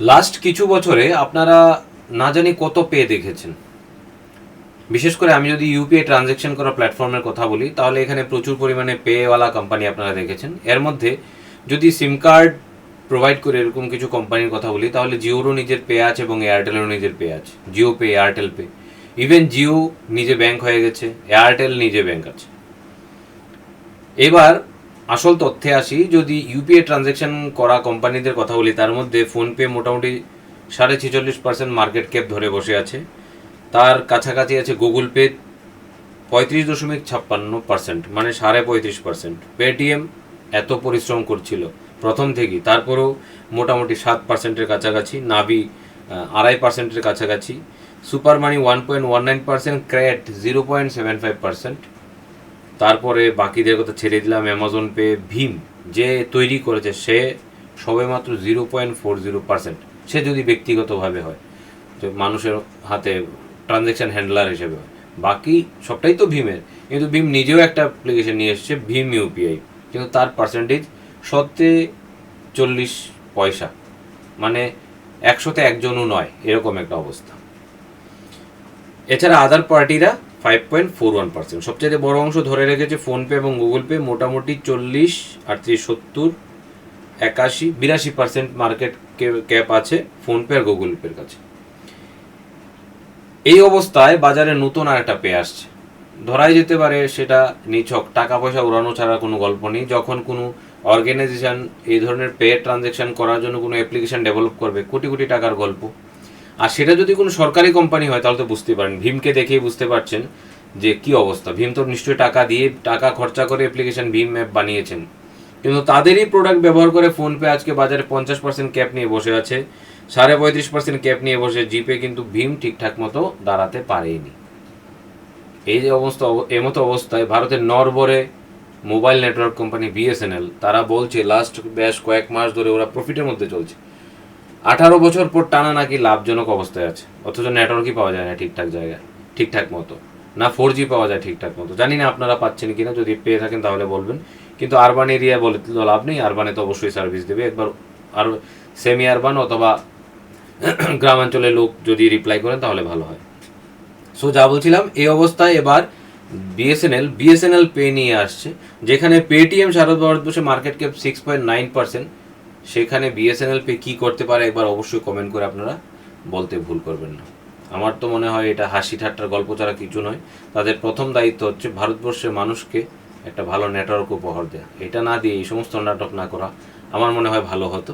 Last কিছু বছরে আপনারা না জানি কত পে দেখেছেন। বিশেষ করে আমি যদি ইউপিআই ট্রানজ্যাকশন করা প্ল্যাটফর্মের কথা বলি, তাহলে এখানে প্রচুর পরিমাণে পেওয়ালা কোম্পানি আপনারা দেখেছেন। এর মধ্যে যদি সিম কার্ড প্রোভাইড করে এরকম কিছু কোম্পানির কথা বলি, তাহলে জিওরও নিজের পে আছে এবং এয়ারটেলেরও নিজের পে আছে। Jio pay Airtel pay even Jio নিজে ব্যাংক হয়ে গেছে এয়ারটেল নিজে ব্যাংক আছে। এবার আসল তথ্যে আসি যদি ইউপিআই ট্রানজ্যাকশন করা কোম্পানিদের কথা বলি তার মধ্যে ফোনপে মোটামুটি সাড়ে ছেচল্লিশ পার্সেন্ট মার্কেট ক্যাপ ধরে বসে আছে। তার কাছাকাছি আছে গুগল পে পঁয়ত্রিশ দশমিক ছাপ্পান্ন পার্সেন্ট মানে সাড়ে পঁয়ত্রিশ পার্সেন্ট পেটিএম এত পরিশ্রম করছিল প্রথম থেকেই। তারপরেও মোটামুটি সাত পার্সেন্টের কাছাকাছি আহ, আড়াই পার্সেন্টের কাছাকাছি। Super money one point one nine percent ক্র্যাট zero point seven five percent তারপরে বাকিদের কথা ছেড়ে দিলাম অ্যামাজন পে ভীম যে তৈরি করেছে, সে সবেমাত্র zero point four zero percent সে যদি ব্যক্তিগতভাবে হয়, তো মানুষের হাতে ট্রানজ্যাকশন হ্যান্ডলার হিসেবে হয়। বাকি সবটাই তো ভীমের কিন্তু ভীম নিজেও একটা অ্যাপ্লিকেশন নিয়ে এসছে ভীম ইউপিআই কিন্তু তার পার্সেন্টেজ সত্যি চল্লিশ পয়সা। মানে একশোতে একজনও নয়, এরকম একটা অবস্থা। এছাড়া other পার্টিরা five point four one percent সবচেয়ে বড় অংশ ধরে রেখেছে ফোনপে এবং গুগল পে মোটামুটি চল্লিশ, আটত্রিশ, সত্তর, একাশি, বিরাশি পার্সেন্ট মার্কেট ক্যাপ আছে ফোনপে আর গুগল পের কাছে। এই অবস্থায় বাজারে নতুন আর একটা পে আসছে। ধরাই যেতে পারে সেটা নিছক টাকা পয়সা উড়ানো ছাড়া কোনো গল্প নেই। যখন কোনো অর্গানাইজেশন এই ধরনের পে ট্রানজ্যাকশন করার জন্য কোনো অ্যাপ্লিকেশন ডেভেলপ করবে, কোটি কোটি টাকার গল্প। আর সেটা যদি কোনো সরকারি কোম্পানি হয়, তাহলে তো বুঝতে পারেন। ভীমকে দেখেই বুঝতে পারছেন যে কি অবস্থা। ভীম তো নিশ্চয়ই টাকা দিয়ে, টাকা খরচা করে অ্যাপ্লিকেশন ভীম অ্যাপ বানিয়েছেন। কিন্তু তাদেরই প্রোডাক্ট ব্যবহার করে ফোনপে আজকে বাজারে পঞ্চাশ পার্সেন্ট ক্যাপ নিয়ে বসে আছে। সাড়ে পঁয়ত্রিশ পার্সেন্ট ক্যাপ নিয়ে বসে জিপে কিন্তু ভীম ঠিকঠাক মতো দাঁড়াতে পারেনি। এই যে অবস্থা এমতো অবস্থায় ভারতের নরবরে মোবাইল নেটওয়ার্ক কোম্পানি বিএসএনএল তারা বলছে লাস্ট বেশ কয়েক মাস ধরে ওরা প্রফিটের মধ্যে চলছে। আঠারো বছর পর টানা নাকি লাভজনক অবস্থায় আছে। অথচ নেটওয়ার্কই পাওয়া যায় না ঠিকঠাক জায়গায়, ঠিকঠাক মতো। না ফোর জি পাওয়া যায় ঠিকঠাক মতো। জানি না আপনারা পাচ্ছেন কিনা, যদি পেয়ে থাকেন তাহলে বলবেন। কিন্তু আরবান এরিয়া বলে তো লাভ নেই আরবানে তো অবশ্যই সার্ভিস দেবে। একবার আর সেমি আরবান অথবা গ্রামাঞ্চলের লোক যদি রিপ্লাই করেন তাহলে ভালো হয়। সো যা বলছিলাম, এই অবস্থায় এবার বিএসএনএল বিএসএনএল পে নিয়ে আসছে, যেখানে পেটিএম সারা ভারতবর্ষে market cap six point nine percent সেখানে বিএসএনএল পে কী করতে পারে একবার অবশ্যই কমেন্ট করে আপনারা বলতে ভুল করবেন না। আমার তো মনে হয় এটা হাসি ঠাট্টার গল্প ছাড়া কিছু নয়। তাদের প্রথম দায়িত্ব হচ্ছে ভারতবর্ষের মানুষকে একটা ভালো নেটওয়ার্ক উপহার দেওয়া এটা না দিয়ে এই সমস্ত নাটক না করা আমার মনে হয় ভালো হতো।